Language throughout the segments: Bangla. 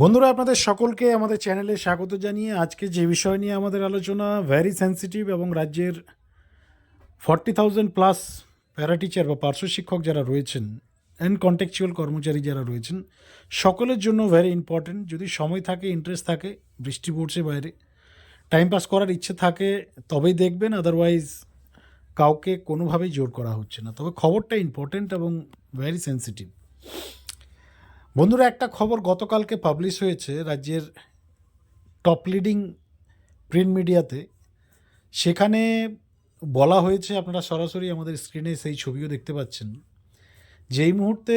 বন্ধুরা, আপনাদের সকলকে আমাদের চ্যানেলে স্বাগত জানিয়ে আজকে যে বিষয় নিয়ে আমাদের আলোচনা ভ্যারি সেন্সিটিভ এবং রাজ্যের ফর্টি থাউজেন্ড প্লাস প্যারাটিচার বা পার্শ্ব শিক্ষক যারা রয়েছেন অ্যান্ড কন্টেকচুয়াল কর্মচারী যারা রয়েছেন, সকলের জন্য ভেরি ইম্পর্টেন্ট যদি সময় থাকে ইন্টারেস্ট থাকে, বৃষ্টি পড়ছে বাইরে টাইম পাস করার ইচ্ছে থাকে, তবেই দেখবেন আদারওয়াইজ কাউকে কোনোভাবেই জোর করা হচ্ছে না। তবে খবরটা ইম্পর্টেন্ট এবং ভেরি সেন্সিটিভ বন্ধুরা, একটা খবর গতকালকে পাবলিশ হয়েছে রাজ্যের টপ লিডিং প্রিন্ট মিডিয়াতে সেখানে বলা হয়েছে, আপনারা সরাসরি আমাদের স্ক্রিনে সেই ছবিও দেখতে পাচ্ছেন। যেই মুহূর্তে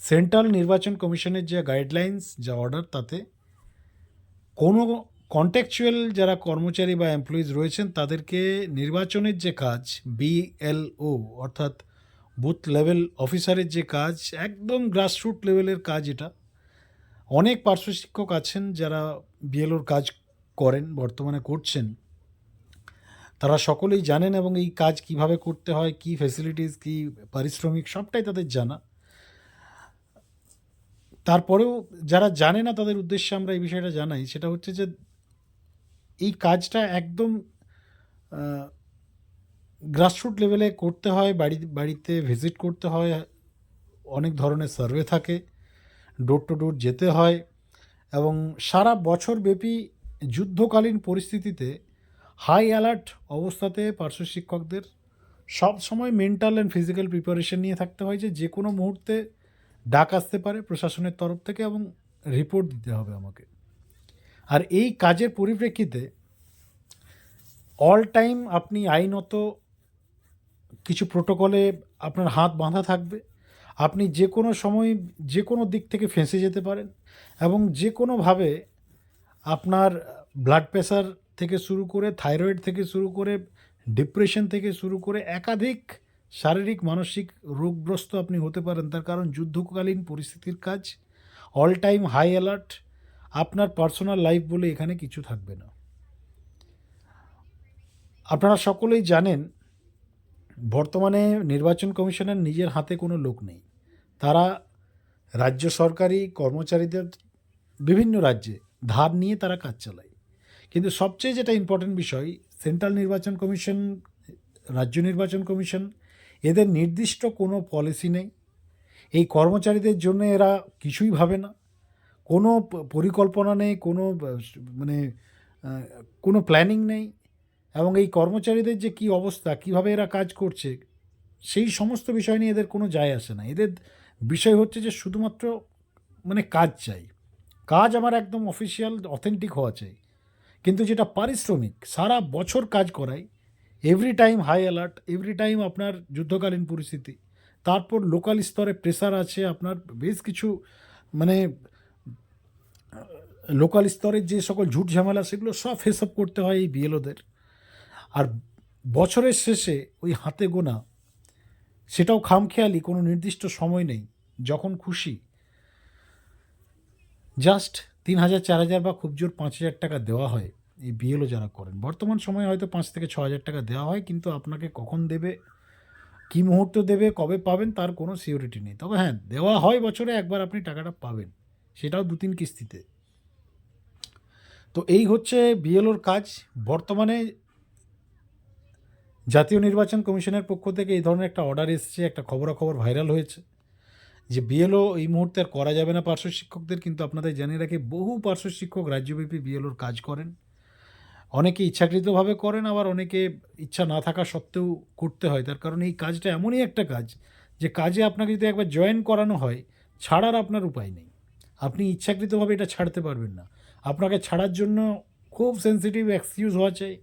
সেন্ট্রাল নির্বাচন কমিশনের যে গাইডলাইন্স যা অর্ডার তাতে কোনো কন্ট্যাকচুয়াল যারা কর্মচারী বা এমপ্লয়িজ রয়েছেন, তাদেরকে নির্বাচনের যে কাজ বিএলও অর্থাৎ বুথ লেভেল অফিসারের যে কাজ, একদম গ্রাসরুট লেভেলের কাজ এটা। অনেক পার্শ্ব শিক্ষক আছেন যারা বিএলওর কাজ করেন, বর্তমানে করছেন। তারা সকলেই জানেন এবং এই কাজ কীভাবে করতে হয়, কি ফেসিলিটিস কি পারিশ্রমিক, সবটাই তাদের জানা। তারপরেও যারা জানে না তাদের উদ্দেশ্যে আমরা এই বিষয়টা জানাই, সেটা হচ্ছে যে এই কাজটা একদম গ্রাসরুট লেভেলে করতে হয়, বাড়ি, বাড়িতে ভিজিট করতে হয়, অনেক ধরনের সার্ভে থাকে ডোর টু ডোর যেতে হয়, এবং সারা বছর ব্যাপী যুদ্ধকালীন পরিস্থিতিতে হাই অ্যালার্ট অবস্থাতে পার্শ্ব শিক্ষকদের সব সময় মেন্টাল অ্যান্ড ফিজিক্যাল প্রিপারেশন নিয়ে থাকতে হয় যে যে কোনো মুহূর্তে ডাক আসতে পারে প্রশাসনের তরফ থেকে এবং রিপোর্ট দিতে হবে আমাকে। আর এই কাজের পরিপ্রেক্ষিতে অল টাইম আপনি আইনত কিছু প্রোটোকলে আপনার হাত বাঁধা থাকবে। আপনি যে কোনো সময় যে কোনো দিক থেকে ফেঁসে যেতে পারেন এবং যে কোনোভাবে আপনার ব্লাড প্রেশার থেকে শুরু করে থাইরয়েড থেকে শুরু করে ডিপ্রেশন থেকে শুরু করে একাধিক শারীরিক, মানসিক রোগগ্রস্ত আপনি হতে পারেন। তার কারণ যুদ্ধকালীন পরিস্থিতির কাজ অল টাইম হাই অ্যালার্ট আপনার পার্সোনাল লাইফ বলে এখানে কিছু থাকবে না। আপনারা সকলেই জানেন বর্তমানে নির্বাচন কমিশনের নিজের হাতে কোনো লোক নেই। তারা রাজ্য সরকারি কর্মচারীদের বিভিন্ন রাজ্যে ধার নিয়ে তারা কাজ চালায়। কিন্তু সবচেয়ে যেটা ইম্পর্টেন্ট বিষয় সেন্ট্রাল নির্বাচন কমিশন, রাজ্য নির্বাচন কমিশন, এদের নির্দিষ্ট কোনো পলিসি নেই। এই কর্মচারীদের জন্য এরা কিছুই ভাবে না। কোনো পরিকল্পনা নেই, কোনো মানে কোনো প্ল্যানিং নেই। এবং এই কর্মচারীদের যে কী অবস্থা, কীভাবে এরা কাজ করছে, সেই সমস্ত বিষয় নিয়ে এদের কোনো যায় আসে না। এদের বিষয় হচ্ছে যে শুধুমাত্র মানে কাজ চাই। কাজ আমার একদম অফিসিয়াল, অথেন্টিক হওয়া চাই। কিন্তু যেটা পারিশ্রমিক, সারা বছর কাজ করাই every time high alert every time আপনার যুদ্ধকালীন পরিস্থিতি, তারপর লোকাল স্তরে প্রেসার আছে, আপনার বেশ কিছু মানে লোকাল স্তরের যে সকল ঝুট ঝামেলা, সেগুলো সব ফেস আপ করতে হয় এই বিএলওদের আর বছরের শেষে ওই হাতে গোনা, সেটাও খামখেয়ালি, কোনো নির্দিষ্ট সময় নেই, যখন খুশি। জাস্ট তিন হাজার, চার হাজার বা খুব জোর পাঁচ হাজার টাকা দেওয়া হয়, এই বিএলও যারা করেন। বর্তমান সময়ে হয়তো পাঁচ থেকে ছ হাজার টাকা দেওয়া হয়, কিন্তু আপনাকে কখন দেবে, কী মুহূর্ত দেবে, কবে পাবেন, তার কোনো সিওরিটি নেই। তবে হ্যাঁ দেওয়া হয় বছরে একবার আপনি টাকাটা পাবেন, সেটাও দু তিন কিস্তিতে। তো এই হচ্ছে বিএলওর কাজ। বর্তমানে জাতীয় নির্বাচন কমিশনের পক্ষ থেকে এই ধরনের একটা অর্ডার এসছে, একটা খবরাখবর ভাইরাল হয়েছে, যে বিএলও এই মুহূর্তে আর করা যাবে না। পার্শ্ব শিক্ষকদের কিন্তু আপনাদের জানিয়ে রাখি, বহু পার্শ্ব শিক্ষক রাজ্যব্যাপী বিএলওর কাজ করেন। অনেকে ইচ্ছাকৃতভাবে করেন, আবার অনেকে ইচ্ছা না থাকা সত্ত্বেও করতে হয়। তার কারণ এই কাজটা এমনই একটা কাজ, যে কাজে আপনাকে যদি একবার জয়েন করানো হয়, ছাড়ার আপনার উপায় নেই। আপনি ইচ্ছাকৃতভাবে এটা ছাড়তে পারবেন না। আপনাকে ছাড়ার জন্য খুব সেন্সিটিভ এক্সকিউজ হওয়া চাই।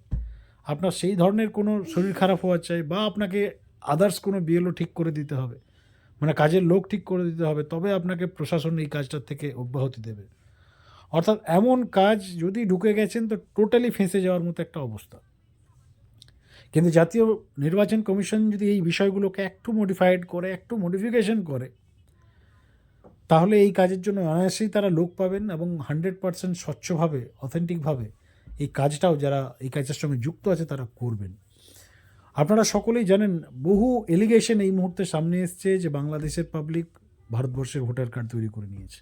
আপনার সেই ধরনের কোনো শরীর খারাপ হওয়া চাই বা আপনাকে আদার্স কোনো বিএলও ঠিক করে দিতে হবে মানে কাজের লোক ঠিক করে দিতে হবে, তবে আপনাকে প্রশাসন এই কাজটার থেকে অব্যাহতি দেবে। অর্থাৎ এমন কাজ যদি ঢুকে গেছেন তো টোটালি ফেঁসে যাওয়ার মতো একটা অবস্থা। কিন্তু জাতীয় নির্বাচন কমিশন যদি এই বিষয়গুলোকে একটু মডিফাইড করে, একটু মডিফিকেশন করে, তাহলে এই কাজের জন্য অনায়াসেই তারা লোক পাবেন এবং হান্ড্রেড পার্সেন্ট স্বচ্ছভাবে অথেন্টিকভাবে এই কাজটাও যারা এই কাজের সঙ্গে যুক্ত আছে, তারা করবেন। আপনারা সকলেই জানেন, বহু এলিগেশন এই মুহূর্তে সামনে এসছে যে বাংলাদেশের পাবলিক ভারতবর্ষের ভোটার কার্ড তৈরি করে নিয়েছে।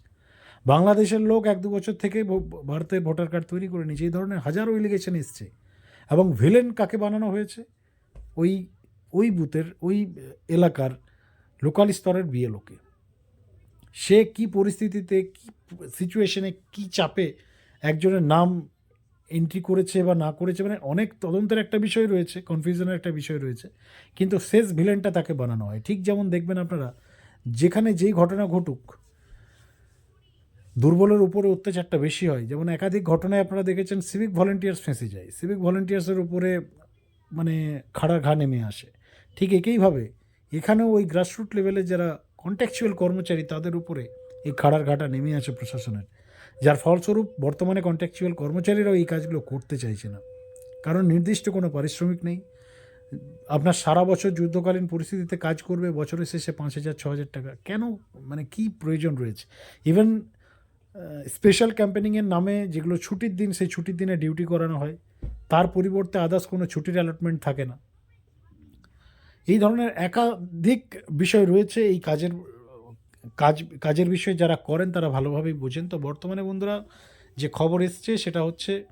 বাংলাদেশের লোক এক দু বছর থেকে ভারতের ভোটার কার্ড তৈরি করে নিয়েছে। এই ধরনের হাজারো এলিগেশন এসছে এবং ভিলেন কাকে বানানো হয়েছে? ওই ওই বুথের, ওই এলাকার লোকাল স্তরের বিয়ে বিএলওকে সে কি পরিস্থিতিতে, কি সিচুয়েশনে কি চাপে একজনের নাম এন্ট্রি করেছে বা না করেছে মানে অনেক তদন্তের একটা বিষয় রয়েছে কনফিউশনের একটা বিষয় রয়েছে, কিন্তু শেষ ভিলেনটা তাকে বানানো হয়। ঠিক যেমন দেখবেন আপনারা, যেখানে যেই ঘটনা ঘটুক, দুর্বলের উপরে অত্যাচারটা বেশি হয়। যেমন একাধিক ঘটনায় আপনারা দেখেছেন সিভিক ভলেন্টিয়ার্স ফেঁসে যায়। সিভিক ভলেন্টিয়ার্সের উপরে মানে খাড়ার ঘা নেমে আসে। ঠিক একইভাবে, এখানেও ওই গ্রাসরুট লেভেলের যারা কন্ট্যাকচুয়াল কর্মচারী, তাদের উপরে এই খাড়ার ঘাটা নেমে আসে প্রশাসনের। যার ফলস্বরূপ বর্তমানে কন্ট্যাকচুয়াল কর্মচারীরাও এই কাজগুলো করতে চাইছে না। কারণ নির্দিষ্ট কোনো পারিশ্রমিক নেই। আপনার সারা বছর যুদ্ধকালীন পরিস্থিতিতে কাজ করবে, বছরের শেষে পাঁচ হাজার, ছ হাজার টাকা। কেন? মানে কি প্রয়োজন রয়েছে? ইভেন স্পেশাল ক্যাম্পেনিংয়ের নামে যেগুলো ছুটির দিন, সেই ছুটির দিনে ডিউটি করানো হয়, তার পরিবর্তে আদার্স কোনো ছুটির অ্যালটমেন্ট থাকে না। এই ধরনের একাধিক বিষয় রয়েছে এই কাজের কাজ, কাজের বিষয়ে যারা করেন তারা ভালোভাবেই বোঝেন। তো বর্তমানে বন্ধুরা যে খবর এসছে সেটা হচ্ছে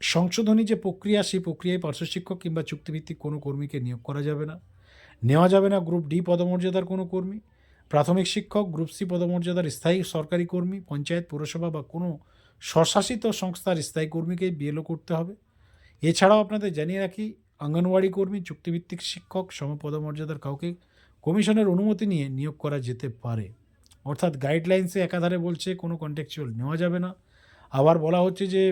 সংশোধনী যে প্রক্রিয়া, সেই প্রক্রিয়ায় পার্শ্ব শিক্ষক কিংবা চুক্তিভিত্তিক কোনো কর্মীকে নিয়োগ করা যাবে না। নেওয়া যাবে না গ্রুপ ডি পদমর্যাদার কোনো কর্মী। প্রাথমিক শিক্ষক, গ্রুপ সি পদমর্যাদার স্থায়ী সরকারি কর্মী, পঞ্চায়েত, পৌরসভা বা কোনো স্বশাসিত সংস্থার স্থায়ী কর্মীকেই বিএলও করতে হবে। এছাড়াও আপনাদের জানিয়ে রাখি অঙ্গনওয়াড়ি কর্মী, চুক্তিভিত্তিক শিক্ষক, সমপদমর্যাদার কাউকে কমিশনের অনুমতি নিয়ে নিয়োগ করা যেতে পারে। অর্থাৎ গাইডলাইন্সে একাধারে বলছে কোনো কন্ট্যাকচুয়াল নেওয়া যাবে না। আবার বলা হচ্ছে যে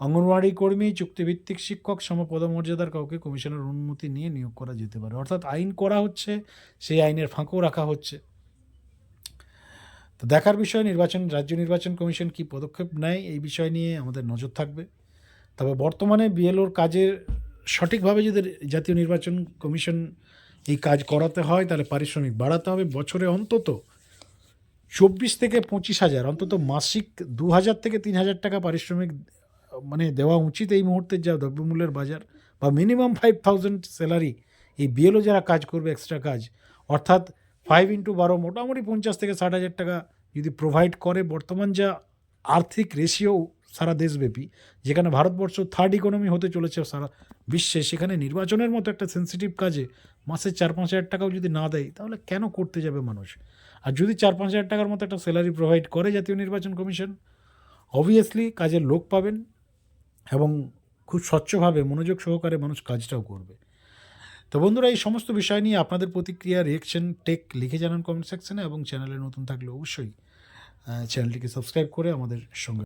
অঙ্গনওয়াড়ি কর্মী, চুক্তিভিত্তিক শিক্ষক, সমপদমর্যাদার কাউকে কমিশনের অনুমতি নিয়ে নিয়োগ করা যেতে পারে। অর্থাৎ আইন করা হচ্ছে, সেই আইনের ফাঁকও রাখা হচ্ছে। তো দেখার বিষয়, নির্বাচন, রাজ্য নির্বাচন কমিশন কি পদক্ষেপ নেয়, এই বিষয় নিয়ে আমাদের নজর থাকবে। তবে বর্তমানে বিএলওর কাজের সঠিকভাবে যদি জাতীয় নির্বাচন কমিশন এই কাজ করাতে হয়, তাহলে পারিশ্রমিক বাড়াতে হবে বছরে অন্তত। চব্বিশ থেকে পঁচিশ হাজার, অন্তত মাসিক দু হাজার থেকে তিন হাজার টাকা পারিশ্রমিক মানে দেওয়া উচিত এই মুহূর্তে যা দ্রব্যমূল্যের বাজার, বা মিনিমাম ফাইভ থাউজেন্ড স্যালারি এই বিএলও যারা কাজ করবে এক্সট্রা কাজ, অর্থাৎ ফাইভ ইন্টু বারো মোটামুটি পঞ্চাশ থেকে ষাট হাজার টাকা যদি প্রোভাইড করে, বর্তমান যা আর্থিক রেশিও সারা দেশব্যাপী, যেখানে ভারতবর্ষ থার্ড ইকোনমি হতে চলেছে সারা বিশ্বে, সেখানে নির্বাচনের মতো একটা সেন্সিটিভ কাজে মাসে চার পাঁচ হাজার টাকাও যদি না দেয়, তাহলে কেন করতে যাবে মানুষ? আর যদি চার পাঁচ হাজার টাকার মতো একটা স্যালারি প্রোভাইড করে জাতীয় নির্বাচন কমিশন অবভিয়াসলি কাজের লোক পাবেন এবং খুব স্বচ্ছভাবে মনোযোগ সহকারে মানুষ কাজটাও করবে। তো বন্ধুরা, এই সমস্ত বিষয় নিয়ে আপনাদের প্রতিক্রিয়া রিয়েকশন টেক লিখে জানান কমেন্ট সেকশনে এবং চ্যানেলে নতুন থাকলে অবশ্যই চ্যানেলটিকে সাবস্ক্রাইব করে আমাদের সঙ্গে